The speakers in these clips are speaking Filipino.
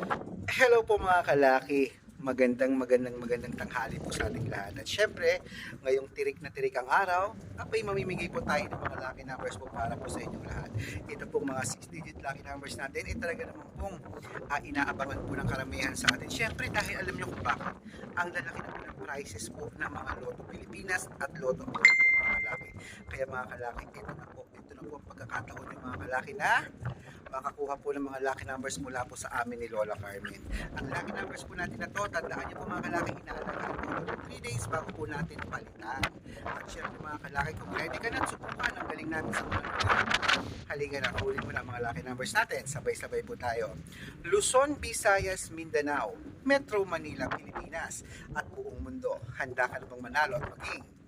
Hello po mga kalaki. Magandang magandang magandang tanghali po sa ating lahat. At syempre, ngayong tirik na tirik ang araw, abay mamimigay po tayo ng mga lucky numbers po para po sa inyong lahat. Ito pong mga 6-digit lucky numbers natin, eh talaga naman pong ah, inaabangan po ng karamihan sa atin. Syempre, dahil alam nyo kung bakit, ang lalaki na po ng prices po ng mga Lotto Pilipinas at Lotto po mga kalaki. Kaya mga kalaki, ito na po, ito na po ang pagkakataon ng mga kalaki na makakuha po ng mga lucky numbers mula po sa amin ni Lola Carmen. Ang lucky numbers po natin na to, tandaan niyo po mga kalaki, inaalagaan po ito 3 days bago po natin palitan. At syempre mga kalaki, kung ready ka na, subukan ang galing natin sa mga Halika na, kunin mo na mga lucky numbers natin. Sabay-sabay po tayo. Luzon, Visayas, Mindanao, Metro Manila, Pilipinas, at buong mundo. Handa ka na bang manalo at maging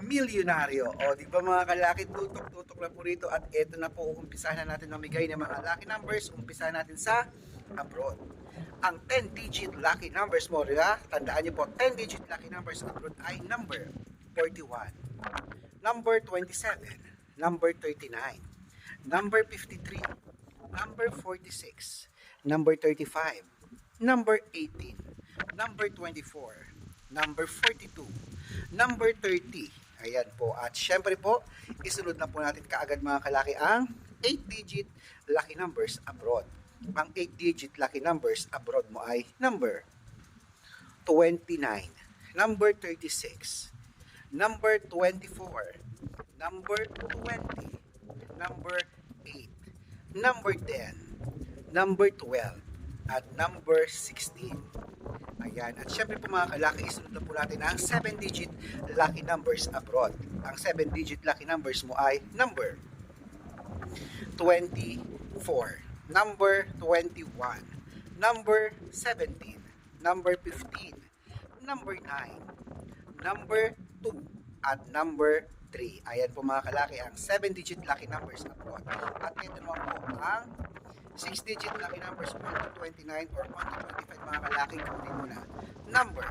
milyonaryo. O, di ba mga kalaki, tutok-tutok na po rito. At eto na po, umpisahan na natin mamigay ng mga lucky numbers. Umpisahan natin sa abroad. Ang 10-digit lucky numbers mo, ba? Tandaan niyo po, 10-digit lucky numbers abroad ay number 41, number 27, number 39, number 53, number 46, number 35, number 18, number 24, number 42, number 30. Ayan po. At syempre po, isunod na po natin kaagad mga kalaki ang 8-digit lucky numbers abroad. Ang 8-digit lucky numbers abroad mo ay number 29, number 36, number 24, number 20, number 8, number 10, number 12, at number 16. Ayan. At syempre po mga kalaki, isunod na po natin ang 7-digit lucky numbers abroad. Ang 7-digit lucky numbers mo ay number 24, number 21, number 17, number 15, number 9, number 2, at number 3. Ayan po mga kalaki, ang 7-digit lucky numbers abroad. At ito naman po ang 6-digit lucky numbers 1 to 29 or 1 to 25 mga kalaki. Kunin mo na. Number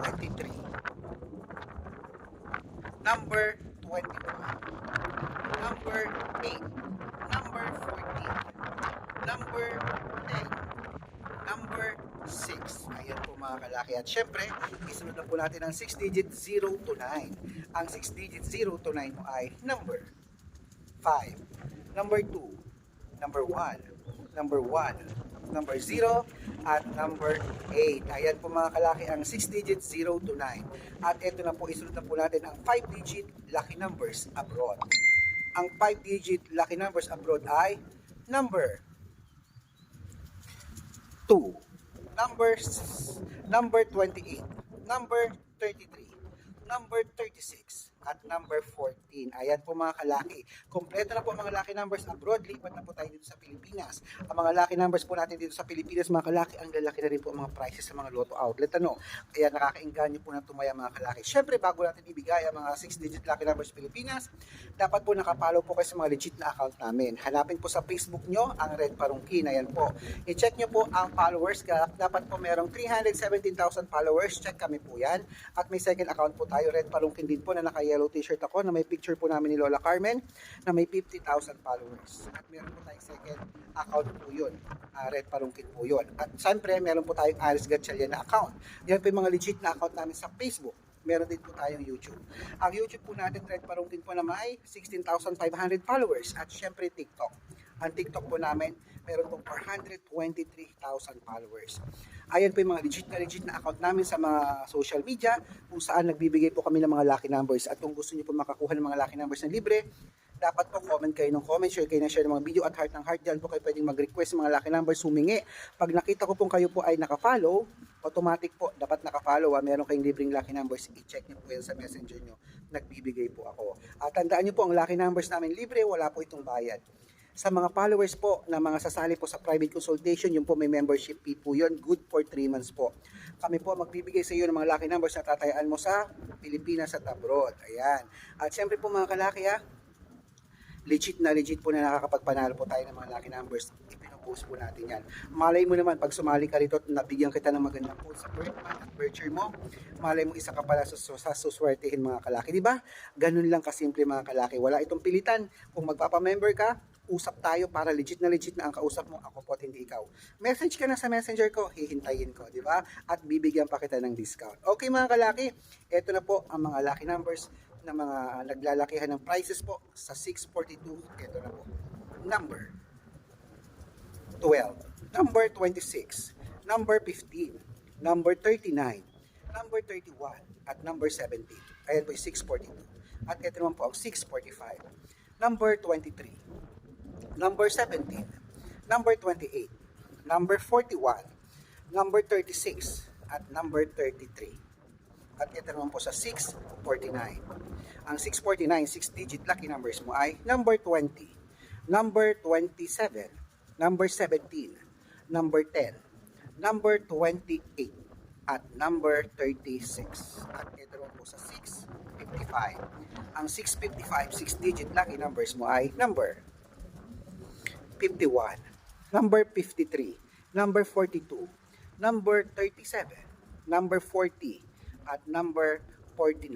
23. Number 21. Number 8. Number 14. Number 10. Number 6. Ayan po mga kalaki. At syempre, isunod na po natin ang 6-digit 0 to 9. Ang 6-digit 0 to 9 mo ay number 5. Number 2. Number 1. Number 1. Number 0. At number 8. Ayan po mga kalaki ang 6-digit 0 to 9. At ito na po, isunod na po natin ang 5-digit lucky numbers abroad. Ang 5-digit lucky numbers abroad ay number 2, number number 28, number 33, number 36, at number 14. Ayan po mga kalaki. Kompleto na po ang mga lucky numbers abroad. Lipat na po tayo dito sa Pilipinas. Ang mga lucky numbers po natin dito sa Pilipinas, mga kalaki, ang lalaki na rin po ang mga prices sa mga lotto outlet. Ano? Kaya nakakainganyo po na tumaya mga kalaki. Siyempre, bago natin ibigay ang mga 6-digit lucky numbers Pilipinas, dapat po nakapalo po kayo sa mga legit na account namin. Hanapin po sa Facebook nyo ang Red Parungkin. Ayan po. I-check nyo po ang followers. Dapat po merong 317,000 followers. Check kami po yan. At may second account po tayo, Red Parungkin din po na naka-yellow t-shirt ako na may picture po namin ni Lola Carmen na may 50,000 followers. At meron po tayong second account po yun. Ah, Red Parungkin po yun. At siyempre, meron po tayong Aris Gatchalian na account. Yan po yung mga legit na account namin sa Facebook meron din po tayong YouTube. Ang YouTube po natin, Red Parungkin po naman ay 16,500 followers at syempre TikTok. Ang TikTok po namin, meron pong 423,000 followers. Ayan po yung mga legit na legit na account namin sa mga social media kung saan nagbibigay po kami ng mga lucky numbers. At kung gusto niyo po makakuha ng mga lucky numbers na libre, dapat po comment kayo ng comment, share kayo ng share ng mga video at heart ng heart. Diyan po kayo pwedeng mag-request ng mga lucky numbers, humingi. Pag nakita ko pong kayo po ay nakafollow, automatic po, dapat nakafollow. Ah. Meron kayong libreng lucky numbers, i-check niyo po yan sa messenger niyo. Nagbibigay po ako. At tandaan niyo po, ang lucky numbers namin libre, wala po itong bayad. Sa mga followers po na mga sasali po sa private consultation, yun po may membership fee po yun, good for 3 months po. Kami po magbibigay sa iyo ng mga lucky numbers na tatayaan mo sa Pilipinas at abroad. Ayan. At syempre po mga kalaki ha, legit na legit po na nakakapagpanalo po tayo ng mga lucky numbers. Ipinopost po natin yan. Malay mo naman, pag sumali ka rito at nabigyan kita ng magandang post sa birth month at year mo, malay mo isa ka pala sa, sa suswertehin mga kalaki. Di ba? Ganun lang kasimple mga kalaki. Wala itong pilitan. Kung magpapamember ka, usap tayo para legit na legit na ang kausap mo, ako po hindi ikaw. Message ka na sa messenger ko, hihintayin ko, di ba? At bibigyan pa kita ng discount. Okay mga kalaki, ito na po ang mga lucky numbers na mga naglalakihan ng prices po sa 642. Ito na po. Number 12, number 26, number 15, number 39, number 31, at number 17. Ayan po yung 642. At ito naman po ang 645. Number 23, number 17, number 28, number 41, number 36, at number 33. At ito naman po sa 649. Ang 649, 6-digit lucky numbers mo ay number 20, number 27, number 17, number 10, number 28, at number 36. At ito naman po sa 655. Ang 655, 6-digit lucky numbers mo ay number 51, number 53, number 42, number 37, number 40, at number 49.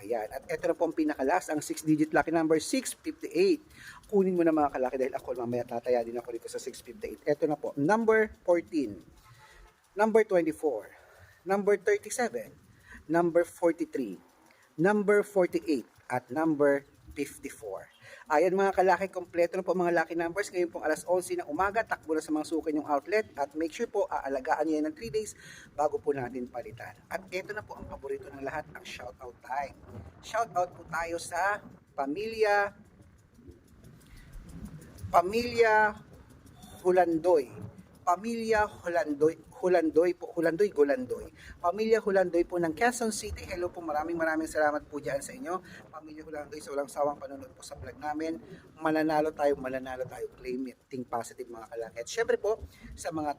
Ayan. At ito na po ang pinakalas, ang 6-digit lucky number, 658. Kunin mo na mga kalaki dahil ako mamaya tataya din ako dito sa 658. Ito na po, number 14, number 24, number 37, number 43, number 48, at number 54. Ayan mga kalaki, kompleto na po mga lucky numbers. Ngayon pong alas 11 ng umaga, takbo na sa mga suki yung outlet. At make sure po, aalagaan nyo yan ng 3 days bago po natin palitan. At ito na po ang paborito ng lahat, ang shoutout time. Shoutout po tayo sa pamilya Pamilya Hulandoy. Pamilya Hulandoy, Hulandoy po, Hulandoy, Gulandoy. Pamilya Hulandoy po ng Quezon City. Hello po, maraming maraming salamat po dyan sa inyo. Pamilya Hulandoy, sa walang sawang panonood po sa vlog namin. Mananalo tayo, mananalo tayo. Claim it, think positive mga kalaki. At syempre po, sa mga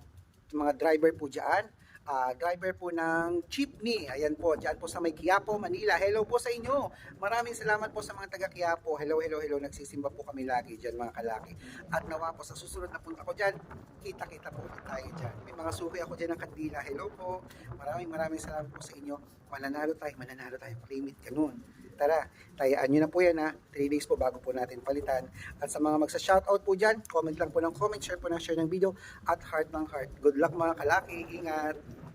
mga driver po dyan, ah, driver po ng jeepney. Ayan po, dyan po sa may Quiapo, Manila. Hello po sa inyo. Maraming salamat po sa mga taga Quiapo. Hello, hello, hello. Nagsisimba po kami lagi dyan mga kalaki. At nawa po sa susunod na punta ko dyan, kita-kita po ulit tayo dyan. May mga suki ako dyan ng kandila. Hello po. Maraming maraming salamat po sa inyo. Mananalo tayo, mananalo tayo. Claim it, ganun. Tara, tayaan nyo na po yan ha. 3 days po bago po natin palitan. At sa mga magsa-shoutout po dyan, comment lang po ng comment, share po ng share ng video, at heart ng heart. Good luck mga kalaki. Ingat!